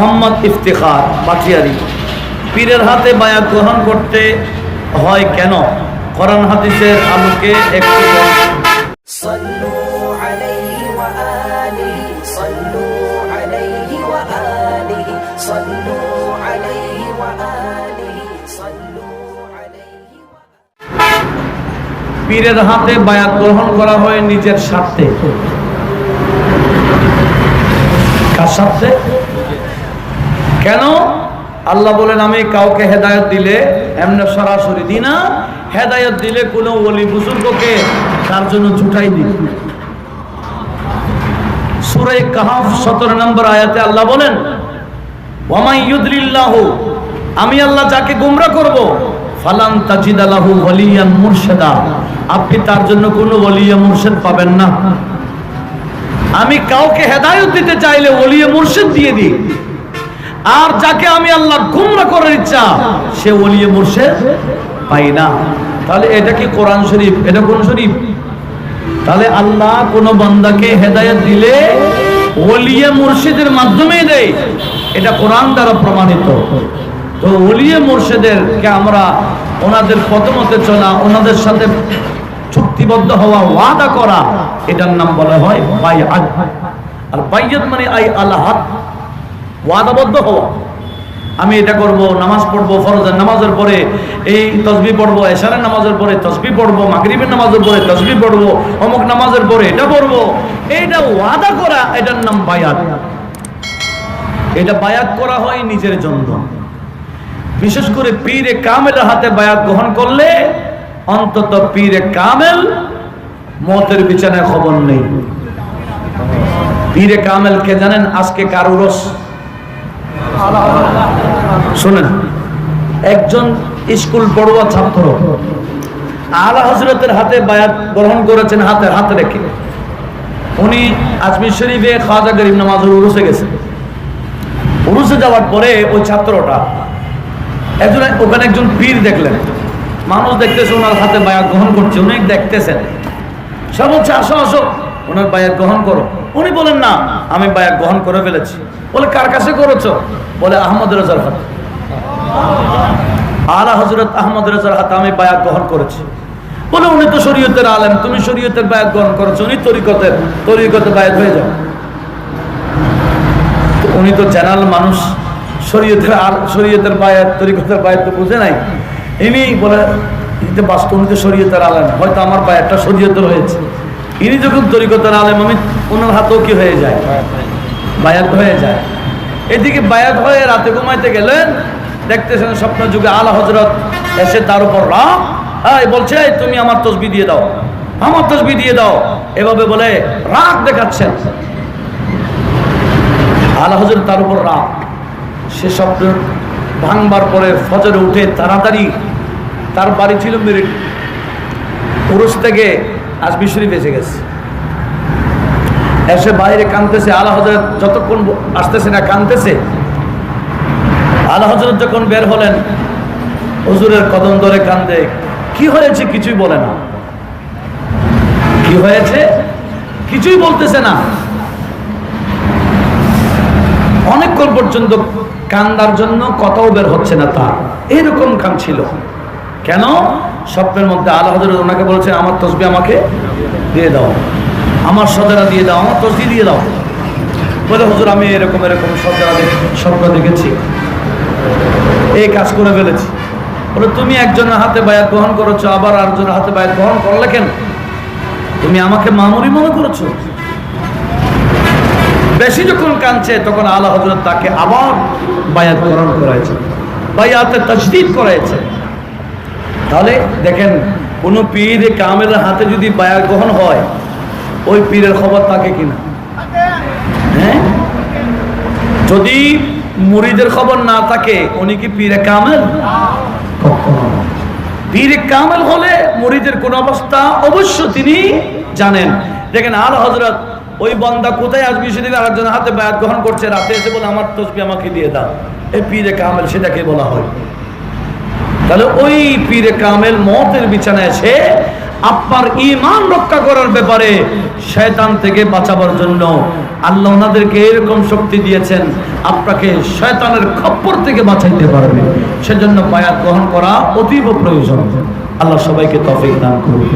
মোহাম্মদ ইফতেখার পাটিয়ারি। পীরের হাতে বায়া গ্রহণ করতে হয় কেন? করণ হাদিসের আলোকে একটু পীরের হাতে বায়া গ্রহণ করা হয় নিজের স্বার্থে। কার স্বার্থে? কেন? আল্লাহ বলেন, আমি কাউকে হেদায়ত দিলে এমনি সরাসরি দিই না। হেদায়ত দিলে কোনো ওলি বুজুর্গকে তার জন্য ছুটাই দিই। সুরাই কাহাফ সতেরো নম্বর আয়াতে আল্লাহ বলেন ওয়ামাই ইউদলিল্লাহ, আমি আল্লাহ যাকে গুমরা করব, ফালান তাজিদালাহু ওয়ালিয়ান মুরশেদা। আপনি তার জন্য কোনো ওলিয়া মুর্শেদ পাবেন না। আমি কাউকে হেদায়ত দিতে চাইলে ওলিয়া মুর্শেদ দিয়ে দিই। আর যাকে আমি আল্লাহ গুমরা করার ইচ্ছা, সে ওলিয়া মুর্শেদ পাই না। তাহলে এটা কি কোরআন শরীফ? এটা কোন শরীফ? তাহলে আল্লাহ কোন বান্দাকে হেদায়ত দিলে ওলিয়ে মুর্শিদের মাধ্যমে দেয়। এটা কোরআন দ্বারা প্রমাণিত। তো ওলিয়ে মুর্শিদেরকে আমরা ওনাদের পদমতে চলা, ওনাদের সাথে চুক্তিবদ্ধ হওয়া, ওয়াদা করা, এটার নাম বলা হয় বাইআত। আর বাইয়াত মানে আই আল্লাহ ওয়াদাবদ্ধ হওয়া আমি এটা করব, নামাজ পড়ব, ফরজের নামাজের পরে, এই তসবি পড়ব, এশারের নামাজের পরে তসবি পড়ব, মাগরিবের নামাজের পরে তসবি পড়ব, অমুক নামাজের পরে এটা পড়ব। এইটা ওয়াদা করা, এটার নাম বায়াত। এটা বায়াত করা হয় নিজের জন্য। বিশেষ করে পীরে কামেলের হাতে বায়াত গ্রহণ করলে অন্তত পীরে কামেল মতের বিছানায় খবর নেই। পীরে কামেল কে জানেন? আজকে কারুরস। শোনেন, একজন স্কুল পড়ুয়া ছাত্র, আলা হজরতের হাতে বায়াত গ্রহণ করেছেন হাতে হাতে রেখে। উনি আজমির শরীফে খাজা গরিব নামাজের উরুসে গেছে। উরুসে যাওয়ার পরে ওই ছাত্রটা, একজন ওখানে একজন পীর দেখলেন। মানুষ দেখতেছে, ওনার হাতে বায়াত গ্রহণ করছে উনি দেখতেছেন। সব হচ্ছে আসো আসো। ওনার বায়াত গ্রহণ করো। উনি বলেন, না, আমি বায়াত গ্রহণ করে ফেলেছি। বলে, কার কাছে করেছ? বলে, আহমদ রাজার হাতে। আলা হজরত আহমদ রাজার হাতে আমি বায়াত গ্রহণ করেছি। বলে, উনি তো শরীয়তের আলেম, তুমি শরীয়তের বায়াত গ্রহণ করেছ। উনি তরিকতের, তরিকতে বায়াত হয়ে যাও। উনি তো জেনারেল মানুষ, শরীয়তের আর, শরীয়তের বায়াত, তরিকতের বায়াত তো বুঝে নাই। ইনি বলে বাস্তব, উনি তো শরীয়তের আলেম। হয়তো আমার বায়াতটা শরীয়তের হয়েছে। ইনি যখন তরিকতের আলেম, আমি ওনার হাতেও কি হয়ে যায়? বায়াত হয়ে যায়। এদিকে বায়াত হয়ে রাতে ঘুমাইতে গেলেন, দেখতেছেন স্বপ্ন যুগে আলা হজরত এসে তার উপর রাম এই বলছে তুমি আমার তসবি দিয়ে দাও, আমার তসবি দিয়ে দাও। এভাবে বলে রাগ দেখাচ্ছেন। আলা হজরত তার উপর রাগ। সে স্বপ্ন ভাঙবার পরে ফজরে উঠে তাড়াতাড়ি তার বাড়ি ছিল মেরিট পুরুষ থেকে আজমি শরীফ এসে গেছে। এসে বাইরে কানতেছে আলা হজরত যতক্ষণ আসতেছে না কানতেছে আলা হজরত যখন বের হলেন, হুজুরের কদম ধরে কান্দে কি হয়েছে কিছুই বলে না। কি হয়েছে? কিছুই বলতেছে না। অনেকক্ষণ পর্যন্ত কান্দার জন্য কথাও বের হচ্ছে না তার। এরকম কান ছিল কেন? স্বপ্নের মধ্যে আল্লাহ হজরত ওনাকে বলেছে আমার তসবি আমাকে দিয়ে দাও। আমার সদেরা দিয়ে দাও, আমার তসবি দিয়ে দাও। বলে, হুজুর, আমি এরকম এরকম দেখে, স্বপ্ন দেখেছি। এই কাজ করে ফেলেছি। বলে, তুমি একজনের হাতে বায়াত গ্রহণ করেছ, আবার আরেকজনের হাতে বায়াত গ্রহণ করলে কেন? তুমি আমাকে মামুরি মনে করেছ। বেশি যখন কাঁদছে, তখন আল্লাহ হজরত তাকে আবার বায়াত গ্রহণ করাইছে। বায়াতে তজদিদ করাইছে। তাহলে দেখেন, কোন পীর কামের হাতে যদি বায়াত গ্রহণ হয়, ওই পীরের খবর থাকে কিনা? হ্যাঁ? যদি মুরিদের খবর না থাকে, উনি কি পীরে কামেল। পীরে কামেল হলে মুরিদের কোন অবস্থা অবশ্য তিনি জানেন। দেখেন আল হজরত ওই বন্দা কোথায় আসবি সেদিন আরেকজন হাতে বায়াত গ্রহণ করছে, রাতে এসে বলে, আমার তসবি আমাকে দিয়ে দাও। এই পীরে কামেল সেটাকে বলা হয়। তাহলে ওই পীরে কামেল মতের বিছানায় এসে আপনার ইমান রক্ষা করার ব্যাপারে শয়তান থেকে বাঁচাবার জন্য আল্লাহ ওনাদেরকে এরকম শক্তি দিয়েছেন, আপনাকে শয়তানের খপ্পর থেকে বাঁচাইতে পারবে। সেজন্য বায়াত গ্রহণ করা অতীব প্রয়োজন। আল্লাহ সবাইকে তফিক দান করবে